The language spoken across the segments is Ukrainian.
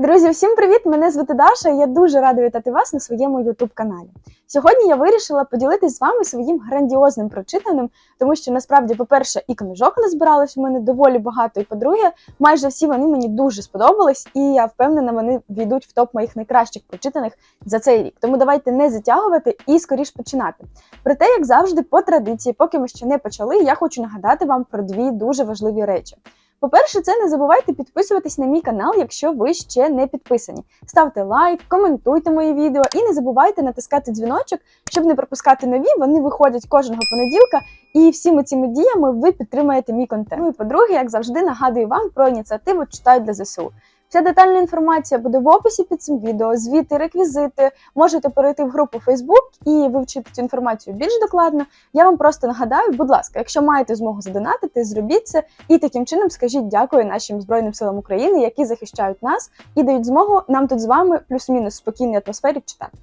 Друзі, всім привіт! Мене звати Даша. і Я дуже рада вітати вас на своєму youtube каналі. Сьогодні я вирішила поділитись з вами своїм грандіозним прочитаним, тому що насправді, по-перше, і книжок назбиралось у мене доволі багато. І по-друге, майже всі вони мені дуже сподобались, і я впевнена, вони війдуть в топ моїх найкращих прочитаних за цей рік. Тому давайте не затягувати і скоріш починати. Проте, як завжди, по традиції, поки ми ще не почали, я хочу нагадати вам про дві дуже важливі речі. По-перше, це не забувайте підписуватись на мій канал, якщо ви ще не підписані. Ставте лайк, коментуйте мої відео і не забувайте натискати дзвіночок, щоб не пропускати нові. Вони виходять кожного понеділка, і всіми цими діями ви підтримаєте мій контент. Ну і по-друге, як завжди, нагадую вам про ініціативу Читай для ЗСУ. Вся детальна інформація буде в описі під цим відео, звіти, реквізити. Можете перейти в групу Facebook і вивчити цю інформацію більш докладно. Я вам просто нагадаю, будь ласка, якщо маєте змогу задонатити, зробіть це і таким чином скажіть дякую нашим збройним силам України, які захищають нас і дають змогу нам тут з вами плюс-мінус спокійній атмосфері читати.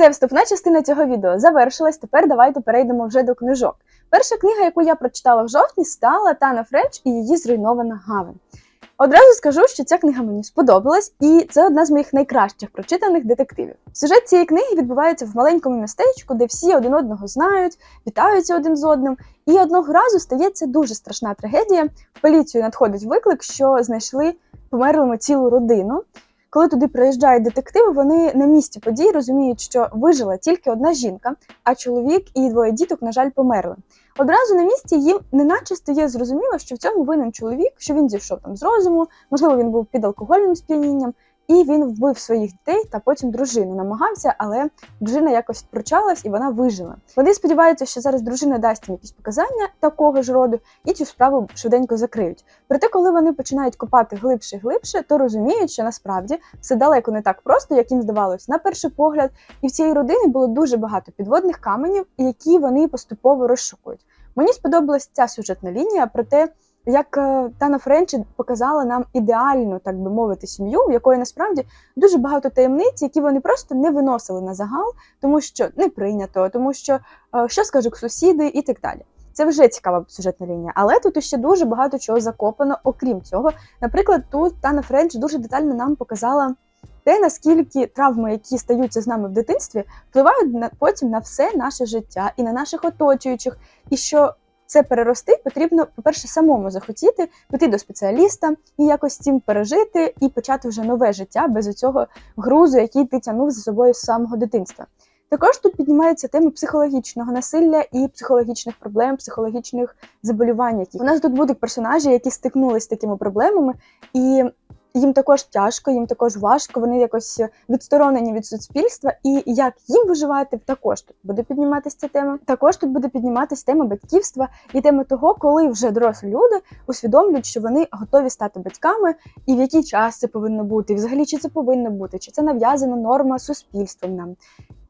Все, вступна частина цього відео завершилась. Тепер давайте перейдемо вже до книжок. Перша книга, яку я прочитала в жовтні, стала Тана Френч і її зруйнована гавань. Одразу скажу, що ця книга мені сподобалась, і це одна з моїх найкращих прочитаних детективів. Сюжет цієї книги відбувається в маленькому містечку, де всі один одного знають, вітаються один з одним. І одного разу стається дуже страшна трагедія. В поліцію надходить виклик, що знайшли померлими цілу родину. Коли туди приїжджають детективи, вони на місці подій розуміють, що вижила тільки одна жінка, а чоловік і двоє діток, на жаль, померли. Одразу на місці їм неначе стає зрозуміло, що в цьому винен чоловік, що він зійшов там з розуму, можливо, він був під алкогольним сп'янінням, і він вбив своїх дітей та потім дружину. Намагався, але дружина якось пручалась і вона вижила. Вони сподіваються, що зараз дружина дасть їм якісь показання такого ж роду, і цю справу швиденько закриють. Проте, коли вони починають копати глибше і глибше, то розуміють, що насправді все далеко не так просто, як їм здавалось на перший погляд. І в цієї родини було дуже багато підводних каменів, які вони поступово розшукують. Мені сподобалась ця сюжетна лінія, проте як е, Тана Френчі показала нам ідеальну, так би мовити, сім'ю, в якої насправді дуже багато таємниць, які вони просто не виносили на загал, тому що не прийнято, тому що е, що скажуть сусіди і так далі. Це вже цікава сюжетна лінія, але тут ще дуже багато чого закопано, окрім цього. Наприклад, тут Тана Френч дуже детально нам показала те, наскільки травми, які стаються з нами в дитинстві, впливають на потім на все наше життя і на наших оточуючих, і що це перерости, потрібно, по-перше, самому захотіти піти до спеціаліста і якось цим пережити і почати вже нове життя без цього грузу, який ти тягнув за собою з самого дитинства. Також тут піднімається тема психологічного насилля і психологічних проблем, психологічних заболівань. Яких у нас тут будуть персонажі, які стикнулися з такими проблемами, і їм також тяжко, їм також важко. Вони якось відсторонені від суспільства. І як їм виживати, також тут буде підніматися ця тема. Також тут буде підніматися тема батьківства і тема того, коли вже дорослі люди усвідомлюють, що вони готові стати батьками, і в який час це повинно бути, і взагалі чи це повинно бути, чи це нав'язана норма суспільством нам.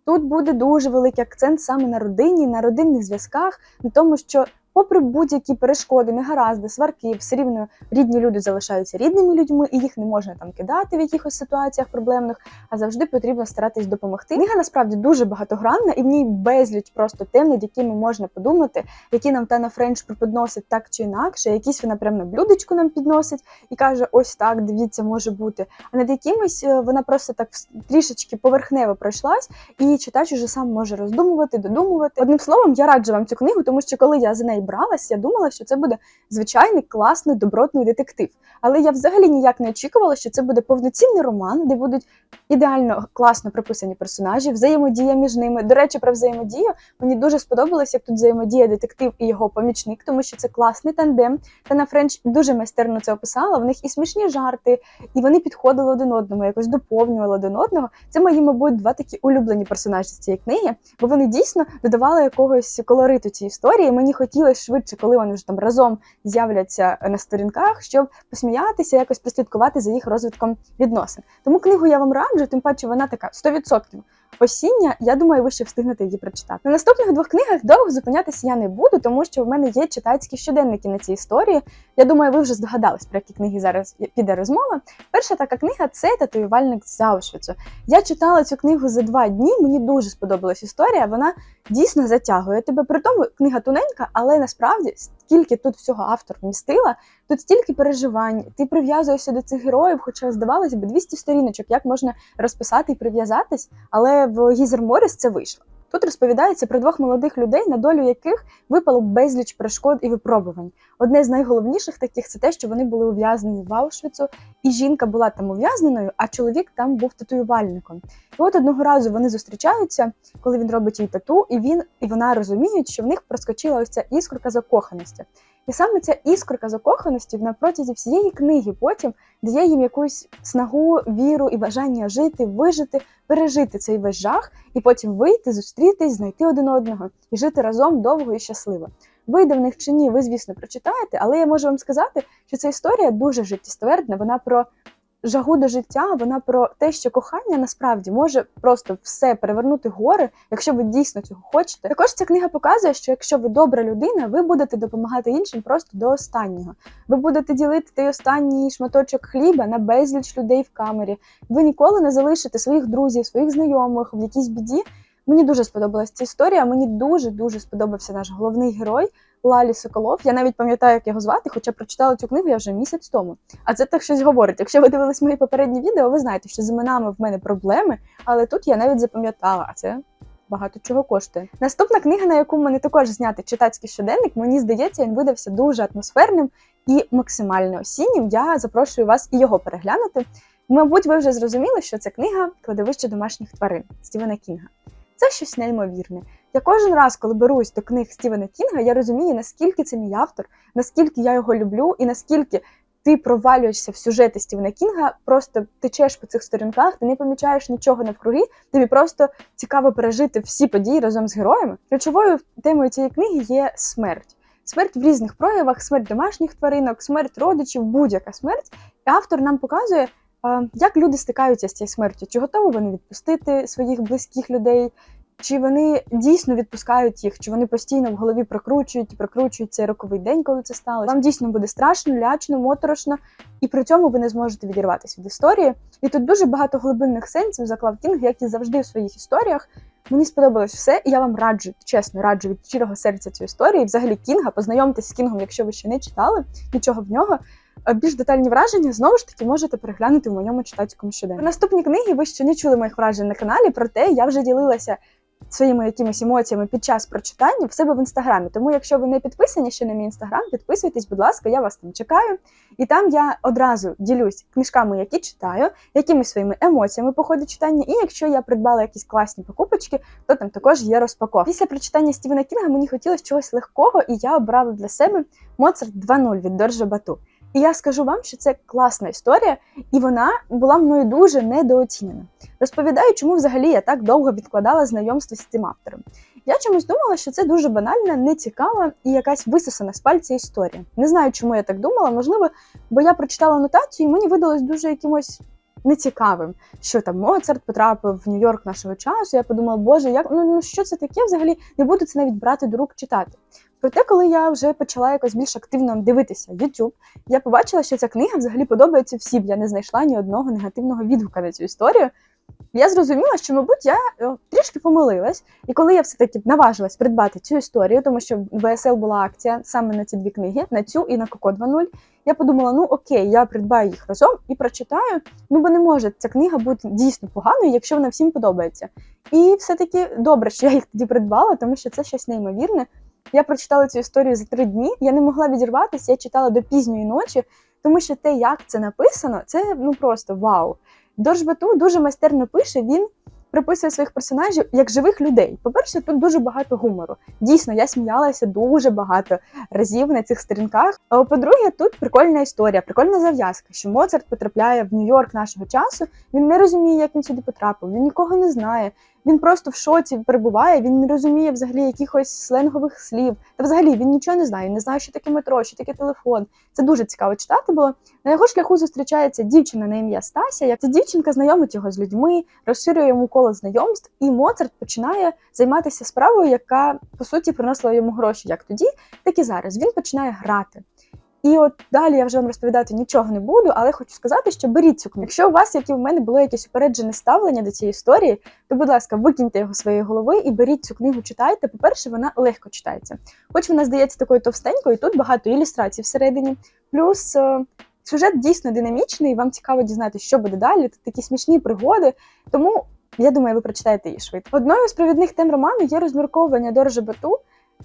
Тут буде дуже великий акцент саме на родині, на родинних зв'язках, на тому, що, попри будь-які перешкоди, негаразди, сварки, все рівно рідні люди залишаються рідними людьми, і їх не можна там кидати в якихось ситуаціях проблемних, а завжди потрібно старатись допомогти. Книга насправді дуже багатогранна, і в ній безліч просто тем, над якими можна подумати, які нам Тана Френч преподносить так чи інакше, якісь вона прямо на блюдечку нам підносить і каже: ось так, дивіться, може бути. А над якимось е, вона просто так трішечки поверхнево пройшлась, і читач уже сам може роздумувати, додумувати. Одним словом, я раджу вам цю книгу, тому що коли я за неї бралась, я думала, що це буде звичайний класний добротний детектив. Але я взагалі ніяк не очікувала, що це буде повноцінний роман, де будуть ідеально класно прописані персонажі, взаємодія між ними. До речі, про взаємодію мені дуже сподобалось, як тут взаємодія детектив і його помічник, тому що це класний тандем. Тана Френч дуже майстерно це описала. В них і смішні жарти, і вони підходили один одному, якось доповнювали один одного. Це мої, мабуть, два такі улюблені персонажі з цієї книги, бо вони дійсно додавали якогось колориту цій історії. Мені хотілося швидше, коли вони вже там разом з'являться на сторінках, щоб посміятися, якось прослідкувати за їх розвитком відносин. Тому книгу я вам раджу, тим паче вона така 100% осіння. Я думаю, ви ще встигнете її прочитати. На наступних двох книгах довго зупинятися я не буду, тому що в мене є читацькі щоденники на цій історії. Я думаю, ви вже здогадались, про які книги зараз піде розмова. Перша така книга це татуювальник з Аушвіцу. Я читала цю книгу за два дні. Мені дуже сподобалась історія. Вона дійсно затягує тебе. При тому книга тоненька, але насправді скільки тут всього автор вмістила, тут стільки переживань, ти прив'язуєшся до цих героїв, хоча здавалося б 200 сторіночок, як можна розписати і прив'язатись, але в Гізер Моріс це вийшло. Тут розповідається про двох молодих людей, на долю яких випало безліч перешкод і випробувань. Одне з найголовніших таких це те, що вони були ув'язнені в Аушвіцу, і жінка була там ув'язненою, а чоловік там був татуювальником. І от одного разу вони зустрічаються, коли він робить їй тату, і він і вона розуміють, що в них проскочила ось ця іскорка закоханості. І саме ця іскорка закоханості на протязі всієї книги потім дає їм якусь снагу, віру і бажання жити, вижити, пережити цей весь жах, і потім вийти, зустрітись, знайти один одного і жити разом довго і щасливо. Вийде в них чи ні, ви, звісно, прочитаєте, але я можу вам сказати, що ця історія дуже життєствердна. Вона про жагу до життя, вона про те, що кохання насправді може просто все перевернути гори, якщо ви дійсно цього хочете. Також ця книга показує, що якщо ви добра людина, ви будете допомагати іншим просто до останнього. Ви будете ділити той останній шматочок хліба на безліч людей в камері. Ви ніколи не залишите своїх друзів, своїх знайомих в якійсь біді. Мені дуже сподобалася ця історія. Мені дуже дуже сподобався наш головний герой Лалі Соколов. Я навіть пам'ятаю, як його звати, хоча прочитала цю книгу я вже місяць тому. А це так щось говорить. Якщо ви дивились мої попередні відео, ви знаєте, що з іменами в мене проблеми, але тут я навіть запам'ятала, а це. Багато чого коштує. Наступна книга, на яку мене також зняти читацький щоденник, мені здається, він видався дуже атмосферним і максимально осіннім. Я запрошую вас і його переглянути. Мабуть, ви вже зрозуміли, що це книга Кладовище домашніх тварин Стівена Кінга. Це щось неймовірне. Я кожен раз, коли берусь до книг Стівена Кінга, я розумію, наскільки це мій автор, наскільки я його люблю, і наскільки ти провалюєшся в сюжети Стівена Кінга, просто течеш по цих сторінках, ти не помічаєш нічого навкруги, тобі просто цікаво пережити всі події разом з героями. Ключовою темою цієї книги є смерть. Смерть в різних проявах, смерть домашніх тваринок, смерть родичів, будь-яка смерть. І автор нам показує, як люди стикаються з цією смертю, чи готові вони відпустити своїх близьких людей, чи вони дійсно відпускають їх, чи вони постійно в голові прокручують і прокручують цей роковий день, коли це сталося. Вам дійсно буде страшно, лячно, моторошно, і при цьому ви не зможете відірватися від історії. І тут дуже багато глибинних сенсів заклав Кінг, як і завжди в своїх історіях. Мені сподобалось все, і я вам раджу, чесно раджу від щирого серця цю історію. І взагалі Кінга, познайомтесь з Кінгом, якщо ви ще не читали нічого в нього. Більш детальні враження знову ж таки можете переглянути в моєму читацькому щоденнику. Наступні книги ви ще не чули моїх вражень на каналі, проте я вже ділилася своїми якимись емоціями під час прочитання в себе в інстаграмі. Тому, якщо ви не підписані ще на мій інстаграм, підписуйтесь, будь ласка, я вас там чекаю. І там я одразу ділюсь книжками, які читаю, якимись своїми емоціями по ходу читання. І якщо я придбала якісь класні покупочки, то там також є розпаковка. Після прочитання Стівена Кінга мені хотілося чогось легкого, і я обрала для себе Моцарт 2.0 від Доржа Бату. І я скажу вам, що це класна історія, і вона була мною дуже недооцінена. Розповідаю, чому взагалі я так довго відкладала знайомство з цим автором. Я чомусь думала, що це дуже банальна, нецікава і якась висосана з пальця історія. Не знаю, чому я так думала, можливо, бо я прочитала анотацію, і мені видалось дуже якимось нецікавим, що там Моцарт потрапив в Нью-Йорк нашого часу. Я подумала, боже, як ну, ну що це таке? Взагалі не буду це навіть брати до рук читати. Проте, коли я вже почала якось більш активно дивитися YouTube, я побачила, що ця книга взагалі подобається всім. Я не знайшла ні одного негативного відгука на цю історію. Я зрозуміла, що, мабуть, я е, трішки помилилась, і коли я все-таки наважилась придбати цю історію, тому що в БСЛ була акція саме на ці дві книги, на цю і на Коко 2.0, я подумала: ну окей, я придбаю їх разом і прочитаю. Ну бо не може ця книга бути дійсно поганою, якщо вона всім подобається. І все-таки добре, що я їх тоді придбала, тому що це щось неймовірне. Я прочитала цю історію за три дні. Я не могла відірватися, я читала до пізньої ночі, тому що те, як це написано, це ну просто вау. Доржбату дуже майстерно пише. Він приписує своїх персонажів як живих людей. По-перше, тут дуже багато гумору. Дійсно, я сміялася дуже багато разів на цих сторінках. А по-друге, тут прикольна історія, прикольна зав'язка, що Моцарт потрапляє в Нью-Йорк нашого часу. Він не розуміє, як він сюди потрапив. Він нікого не знає. Він просто в шоці перебуває. Він не розуміє взагалі якихось сленгових слів. Та взагалі він нічого не знає. Не знає, що таке метро, що таке телефон. Це дуже цікаво читати було. На його шляху зустрічається дівчина на ім'я Стася. Як ця дівчинка знайомить його з людьми, розширює йому коло знайомств, і Моцарт починає займатися справою, яка по суті приносила йому гроші як тоді, так і зараз. Він починає грати. І от далі я вже вам розповідати нічого не буду, але хочу сказати, що беріть цю книгу. Якщо у вас, як і в мене, було якесь упереджене ставлення до цієї історії, то, будь ласка, викиньте його своєї голови і беріть цю книгу, читайте. По-перше, вона легко читається. Хоч вона здається такою товстенькою, тут багато ілюстрацій всередині. Плюс е, сюжет дійсно динамічний, вам цікаво дізнатися, що буде далі. Тут такі смішні пригоди. Тому я думаю, ви прочитаєте її швидко. Одною з провідних тем роману є розмірковування Доржа Бату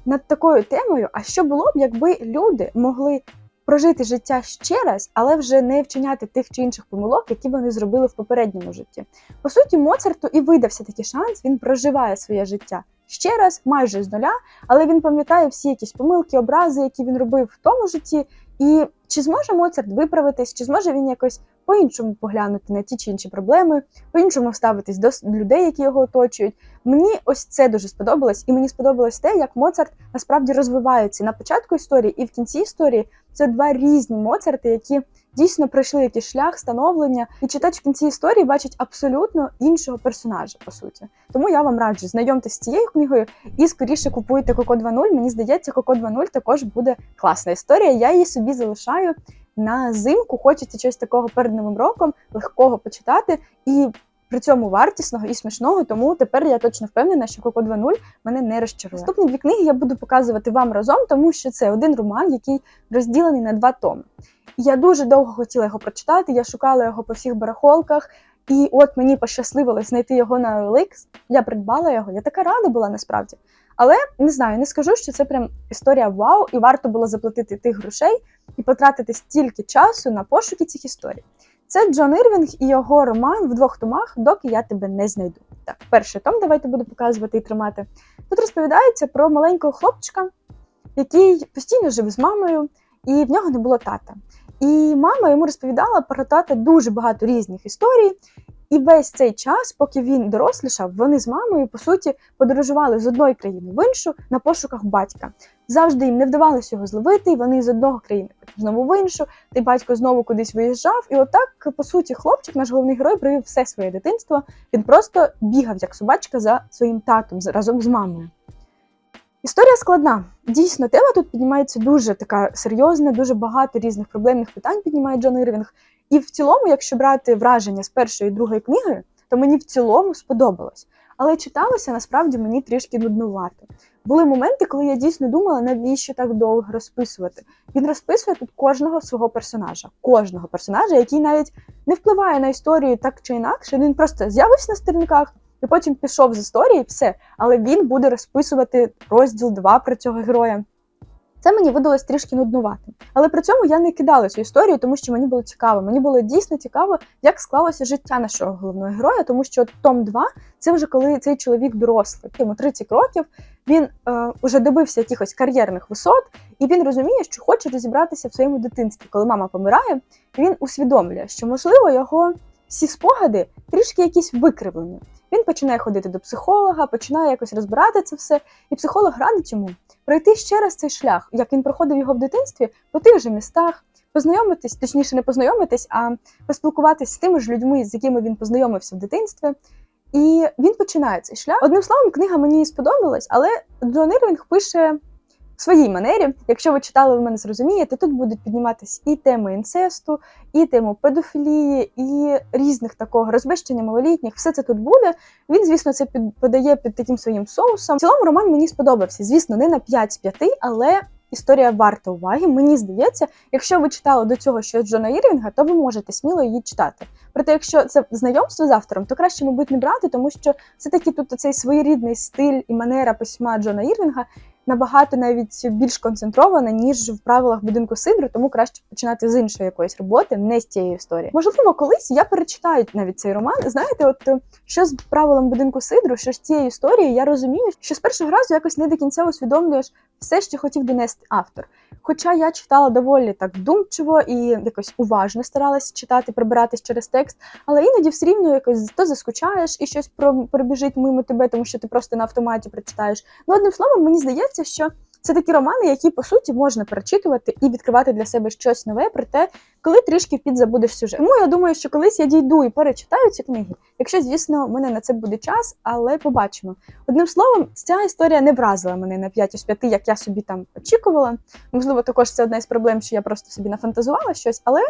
над такою темою. А що було б, якби люди могли прожити життя ще раз, але вже не вчиняти тих чи інших помилок, які вони зробили в попередньому житті. По суті, Моцарту і видався такий шанс. Він проживає своє життя ще раз, майже з нуля, але він пам'ятає всі якісь помилки, образи, які він робив в тому житті. І чи зможе Моцарт виправитись, чи зможе він якось по-іншому поглянути на ті чи інші проблеми, по-іншому ставитись до людей, які його оточують. Мені ось це дуже сподобалось, і мені сподобалось те, як Моцарт насправді розвивається на початку історії і в кінці історії. Це два різні Моцарти, які дійсно пройшли якийсь шлях становлення, і читач в кінці історії бачить абсолютно іншого персонажа, по суті. Тому я вам раджу знайомтесь з цією книгою і скоріше купуйте Коко 2.0. Мені здається, Коко 2.0 також буде класна історія. Я її собі залишаю на зимку. Хочеться щось такого перед новим роком, легкого почитати і. При цьому вартісного і смішного, тому тепер я точно впевнена, що Коко 2.0 мене не розчарує. Наступні дві книги я буду показувати вам разом, тому що це один роман, який розділений на два томи. Я дуже довго хотіла його прочитати. Я шукала його по всіх барахолках, і от мені пощасливилось знайти його на OLX. Я придбала його. Я така рада була насправді. Але не знаю, не скажу, що це прям історія вау, і варто було заплатити тих грошей і потратити стільки часу на пошуки цих історій. Це Джон Ірвінг і його роман в двох томах, доки я тебе не знайду. Так, перший том давайте буду показувати і тримати. Тут розповідається про маленького хлопчика, який постійно жив з мамою, і в нього не було тата. І мама йому розповідала про тата дуже багато різних історій. І весь цей час, поки він дорослішав, вони з мамою по суті подорожували з одної країни в іншу на пошуках батька. Завжди їм не вдавалося його зловити, і вони з одного країни знову в іншу. Й батько знову кудись виїжджав. І отак, по суті, хлопчик, наш головний герой, провів все своє дитинство. Він просто бігав як собачка за своїм татом разом з мамою. Історія складна. Дійсно, тема тут піднімається дуже така серйозна, дуже багато різних проблемних питань піднімає Джон Ірвінг. І в цілому, якщо брати враження з першої і другої книги, то мені в цілому сподобалось. Але читалося насправді мені трішки нуднувато. Були моменти, коли я дійсно думала, навіщо так довго розписувати. Він розписує тут кожного свого персонажа, кожного персонажа, який навіть не впливає на історію так чи інакше. Він просто з'явився на сторінках і потім пішов з історії, все. Але він буде розписувати розділ 2 про цього героя. Це мені видалось трішки нуднуватим. Але при цьому я не кидала цю історію, тому що мені було цікаво. Мені було дійсно цікаво, як склалося життя нашого головного героя, тому що Том 2 це вже коли цей чоловік дорослий, йому 30 років. Він е, вже добився якихось кар'єрних висот, і він розуміє, що хоче розібратися в своєму дитинстві. Коли мама помирає, він усвідомлює, що можливо його всі спогади трішки якісь викривлені. Він починає ходити до психолога, починає якось розбирати це все, і психолог радить йому пройти ще раз цей шлях, як він проходив його в дитинстві, по тих же містах, познайомитись, точніше, не познайомитись, а поспілкуватись з тими ж людьми, з якими він познайомився в дитинстві. І він починає цей шлях. Одним словом, книга мені сподобалась, але Джон Ірвінг пише в своїй манері. Якщо ви читали, ви мене зрозумієте, тут будуть підніматись і теми інцесту, і тему педофілії, і різних такого розбещення малолітніх. Все це тут буде. Він, звісно, це під подає під таким своїм соусом. В цілому роман мені сподобався. Звісно, не на 5 з 5, але історія варта уваги. Мені здається, якщо ви читали до цього щось Джона Ірвінга, то ви можете сміло її читати. Проте, якщо це знайомство з автором, то краще, мабуть, не брати, тому що все-таки тут цей своєрідний стиль і манера письма Джона Ірвінга набагато навіть більш концентрована, ніж в правилах будинку Сидру, тому краще починати з іншої якоїсь роботи, не з цієї історії. Можливо, колись я перечитаю навіть цей роман. Знаєте, от е, що з правилом будинку Сидру, що з цієї історії, я розумію, що з першого разу якось не до кінця усвідомлюєш все, що хотів донести автор. Хоча я читала доволі так вдумчиво і якось уважно старалася читати, прибиратись через текст, але іноді все рівно якось то заскучаєш і щось про- пробіжить мимо тебе, тому що ти просто на автоматі прочитаєш. Ну, одним словом, мені здається, що Це такі романи, які по суті можна перечитувати і відкривати для себе щось нове, проте коли трішки підзабудеш сюжет. Тому я думаю, що колись я дійду і перечитаю ці книги. Якщо, звісно, в мене на це буде час, але побачимо. Одним словом, ця історія не вразила мене на 5 з 5, як я собі там очікувала. Можливо, також це одна із проблем, що я просто собі нафантазувала щось, але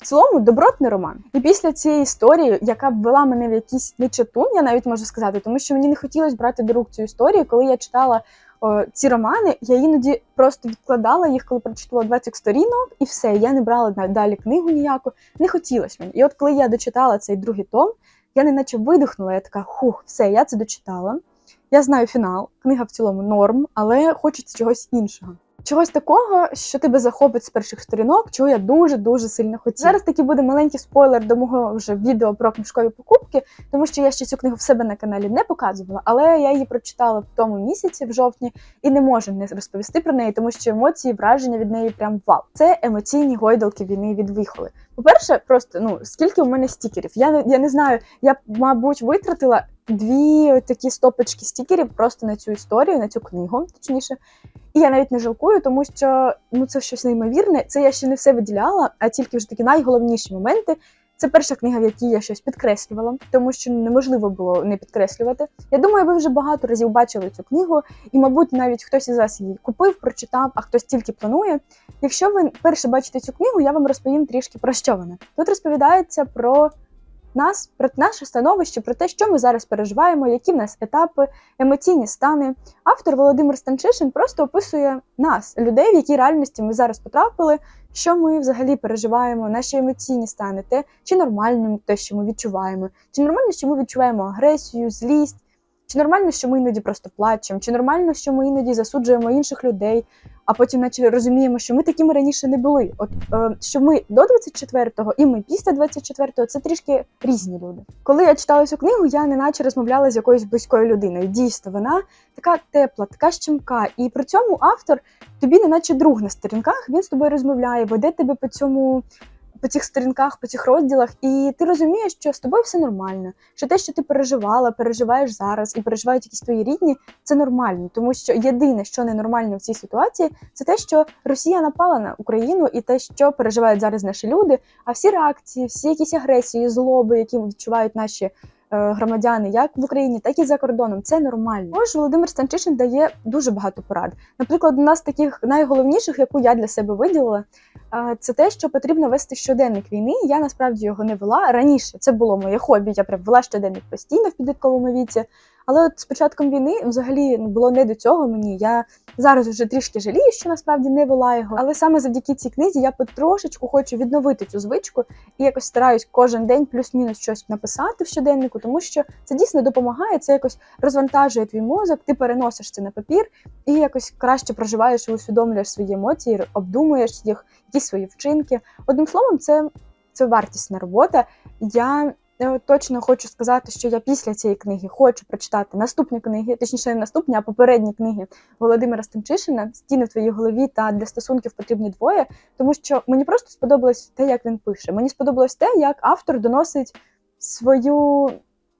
в цілому добротний роман. І після цієї історії, яка ввела мене в якийсь нечатун, я навіть можу сказати, тому що мені не хотілося брати до рук цю історію, коли я читала. О, Ці романи я іноді просто відкладала їх, коли прочитала 20 сторінок, і все. Я не брала далі книгу ніяку. Не хотілося мені. І от коли я дочитала цей другий том, я неначе видихнула. Я така, хух, все, я це дочитала. Я знаю фінал, книга в цілому норм, але хочеться чогось іншого. Чогось такого, що тебе захопить з перших сторінок, чого я дуже дуже сильно хотіла. Зараз таки буде маленький спойлер до мого вже відео про книжкові покупки, тому що я ще цю книгу в себе на каналі не показувала, але я її прочитала в тому місяці, в жовтні, і не можу не розповісти про неї, тому що емоції, враження від неї прям вау. Це емоційні гойдалки війни від вихоли. По-перше, просто ну скільки у мене стікерів. Я не я не знаю. Я мабуть витратила дві такі стопочки стікерів просто на цю історію, на цю книгу, точніше. І я навіть не жалкую, тому що ну це щось неймовірне. Це я ще не все виділяла, а тільки вже такі найголовніші моменти. Це перша книга, в якій я щось підкреслювала, тому що неможливо було не підкреслювати. Я думаю, ви вже багато разів бачили цю книгу, і, мабуть, навіть хтось із вас її купив, прочитав, а хтось тільки планує. Якщо ви вперше бачите цю книгу, я вам розповім трішки про що вона. Тут розповідається про нас, про наше становище, про те, що ми зараз переживаємо, які в нас етапи, емоційні стани. Автор Володимир Станчишин просто описує нас, людей, в якій реальності ми зараз потрапили, що ми взагалі переживаємо, наші емоційні стани, те, чи нормально те, що ми відчуваємо, чи нормально, що ми відчуваємо агресію, злість, чи нормально, що ми іноді просто плачемо, чи нормально, що ми іноді засуджуємо інших людей, а потім, наче розуміємо, що ми такими раніше не були. От е, що ми до 24-го і ми після 24-го це трішки різні люди. Коли я читала цю книгу, я неначе розмовляла з якоюсь близькою людиною. Дійсно, вона така тепла, така щемка. І при цьому автор тобі, неначе друг на сторінках, він з тобою розмовляє, веде тебе по цьому. По цих сторінках, по цих розділах, і ти розумієш, що з тобою все нормально, що те, що ти переживала, переживаєш зараз і переживають якісь твої рідні, це нормально, тому що єдине, що ненормально в цій ситуації, це те, що Росія напала на Україну, і те, що переживають зараз наші люди. А всі реакції, всі якісь агресії, злоби, які відчувають наші. Е, Громадяни, як в Україні, так і за кордоном, це нормально. Тож Володимир Станчишин дає дуже багато порад. Наприклад, одна з таких найголовніших, яку я для себе виділила, е, це те, що потрібно вести щоденник війни. Я насправді його не вела раніше. Це було моє хобі. Я прям вела щоденник постійно в підлітковому віці. Але от з початком війни взагалі ну, було не до цього мені. Я зараз вже трішки жалію, що насправді не вела його. Але саме завдяки цій книзі я потрошечку хочу відновити цю звичку і якось стараюсь кожен день плюс-мінус щось написати в щоденнику, тому що це дійсно допомагає. Це якось розвантажує твій мозок, ти переносиш це на папір і якось краще проживаєш і усвідомлюєш свої емоції, обдумуєш їх, якісь свої вчинки. Одним словом, це, це вартісна робота. Я е, точно хочу сказати, що я після цієї книги хочу прочитати наступні книги, точніше, не наступні, а попередні книги Володимира Стемчишина Стіни в твоїй голові та для стосунків потрібні двоє. Тому що мені просто сподобалось те, як він пише. Мені сподобалось те, як автор доносить свою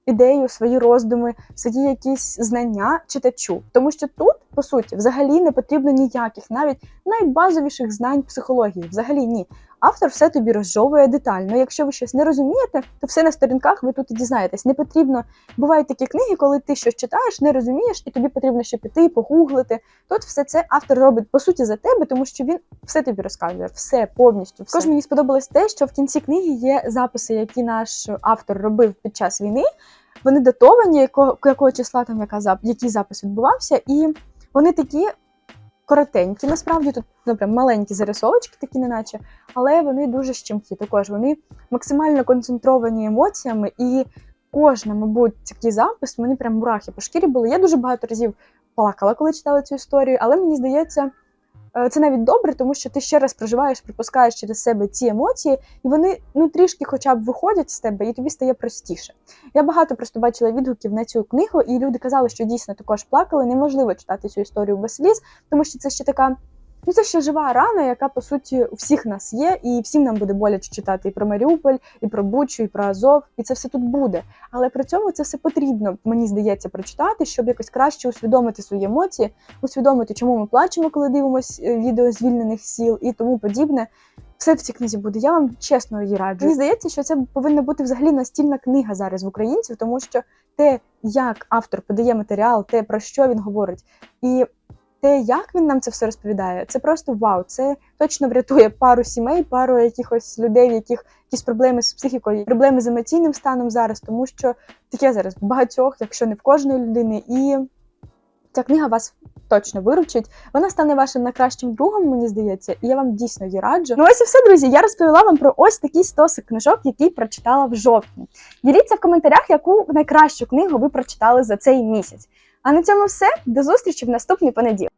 ідею, свої роздуми, свої якісь знання читачу. Тому що тут, по суті, взагалі не потрібно ніяких, навіть найбазовіших знань психології. Взагалі ні. Автор все тобі розжовує детально. Якщо ви щось не розумієте, то все на сторінках ви тут і дізнаєтесь. Не потрібно. Бувають такі книги, коли ти щось читаєш, не розумієш, і тобі потрібно ще піти, погуглити. Тут все це автор робить по суті за тебе, тому що він все тобі розказує, все повністю. Все. Також мені сподобалось те, що в кінці книги є записи, які наш автор робив під час війни. Вони датовані, якого, якого числа там яка зап, який запис відбувався, і вони такі коротенькі. Насправді тут ну, прям маленькі зарисовочки, такі неначе, але вони дуже щемкі. Також вони максимально концентровані емоціями, і кожна, мабуть, такий запис мені прям мурахи по шкірі були. Я дуже багато разів плакала, коли читала цю історію, але мені здається. Е, Це навіть добре, тому що ти ще раз проживаєш, пропускаєш через себе ці емоції, і вони ну трішки, хоча б виходять з тебе, і тобі стає простіше. Я багато просто бачила відгуків на цю книгу, і люди казали, що дійсно також плакали. Неможливо читати цю історію без сліз, тому що це ще така Ну, це ще жива рана, яка по суті у всіх нас є, і всім нам буде боляче читати і про Маріуполь, і про Бучу, і про Азов, і це все тут буде. Але при цьому це все потрібно, мені здається, прочитати, щоб якось краще усвідомити свої емоції, усвідомити, чому ми плачемо, коли дивимося відео звільнених сіл і тому подібне. Все в цій книзі буде. Я вам чесно її раджу. Мені здається, що це повинна бути взагалі настільна книга зараз в українців, тому що те, як автор подає матеріал, те про що він говорить, і те, як він нам це все розповідає, це просто вау. Це точно врятує пару сімей, пару якихось людей, в яких якісь проблеми з психікою, проблеми з емоційним станом зараз, тому що таке зараз багатьох, якщо не в кожної людини, і ця книга вас точно виручить. Вона стане вашим найкращим другом, мені здається, і я вам дійсно її раджу. Ну ось і все, друзі. Я розповіла вам про ось такий стосик книжок, який прочитала в жовтні. Діліться в коментарях, яку найкращу книгу ви прочитали за цей місяць. А на цьому все. До зустрічі в наступний понеділок.